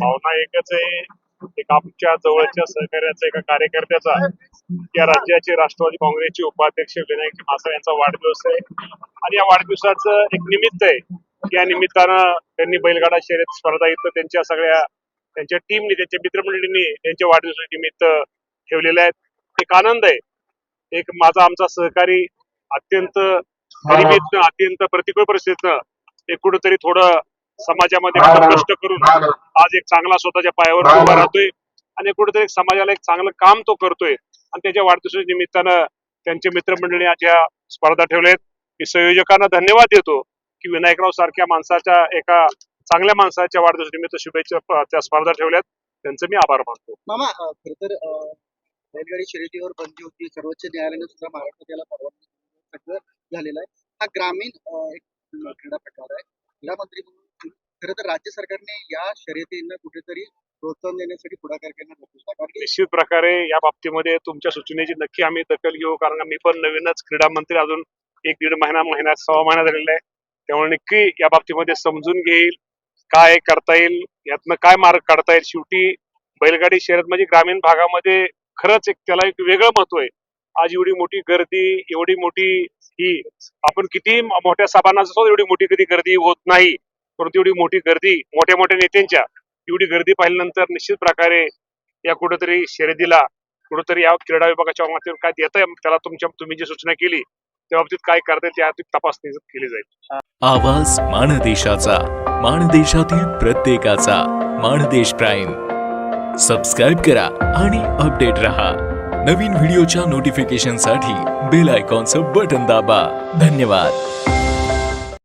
भावना एकच आहे. एक आमच्या जवळच्या सहकार्याचा एका कार्यकर्त्याचा. या राज्याचे राष्ट्रवादी काँग्रेसचे उपाध्यक्ष विनायक मासा यांचा वाढदिवस आहे. आणि या वाढदिवसाचं एक निमित्त आहे. या निमित्तानं त्यांनी बैलगाडा शर्यत स्पर्धा इथं त्यांच्या सगळ्या त्यांच्या टीमने त्यांच्या मित्रमंडळींनी त्यांच्या वाढदिवसानिमित्त ठेवलेले आहेत. एक आनंद आहे. एक माझा आमचा सहकारी अत्यंत गरिबीतनं अत्यंत प्रतिकूल परिस्थितीतनं एक कुठंतरी थोडं समाजामध्ये कष्ट करून आज एक चांगला स्वतःच्या पायावर उभा राहतोय आणि कुठेतरी एक समाजाला एक चांगलं काम तो करतोय. आणि त्याच्या वाढदिवसाच्या निमित्तानं त्यांचे मित्रमंडळी आज या स्पर्धा ठेवलेत. की संयोजकांना धन्यवाद देतो की विनायकराव सारख्या माणसाच्या एका चांगल्या माणसाच्या वाढदिवसानिमित्त शुभेच्छा प- त्या स्पर्धा ठेवल्यात. त्यांचं मी आभार मानतो. मामा खर तर बैलगाडी शर्यतीवर बंदी होती. सर्वोच्च न्यायालयाने सुद्धा महाराष्ट्रात याला परवानगी झालेलं आहे. हा ग्रामीण एक क्रीडा प्रकार आहे. क्रीडा मंत्री म्हणून खरं तर राज्य सरकारने या शर्यतींना कुठेतरी प्रोत्साहन देण्यासाठी पुढाकार करणं निश्चित प्रकारे या बाबतीमध्ये तुमच्या सूचनेची नक्की आम्ही दखल घेऊ कारण मी पण नवीनच क्रीडा मंत्री अजून एक दीड महिना महिना सव्वा महिना झालेला आहे. त्यामुळे नक्की या बाबतीमध्ये समजून घेईल काय करता येईल यातनं काय मार्ग काढता येईल. शेवटी बैलगाडी शर्यत म्हणजे ग्रामीण भागामध्ये खरंच एक त्याला एक वेगळं महत्त्व आहे. आज एवढी मोठी गर्दी एवढी मोठी ही आपण किती मोठ्या सभांना असो एवढी मोठी कधी गर्दी होत नाही. परंतु एवढी मोठी गर्दी मोठ्या मोठ्या नेत्यांच्या एवढी गर्दी पाहिल्यानंतर निश्चित प्रकारे या कुठेतरी शर्यतीला कुठेतरी या क्रीडा विभागाच्या माध्यमातून काय देत त्याला तुमच्या तुम्ही जी सूचना केली त्या बाबतीत काय करता त्या तपासणी केली जाईल. आवाज माणदेशाचा माणदेशातील प्रत्येकाचा माणदेश प्राईम. सबस्क्राईब करा आणि अपडेट रहा. नवीन व्हिडिओच्या नोटिफिकेशनसाठी बेल आयकॉनचं बटन दाबा. धन्यवाद.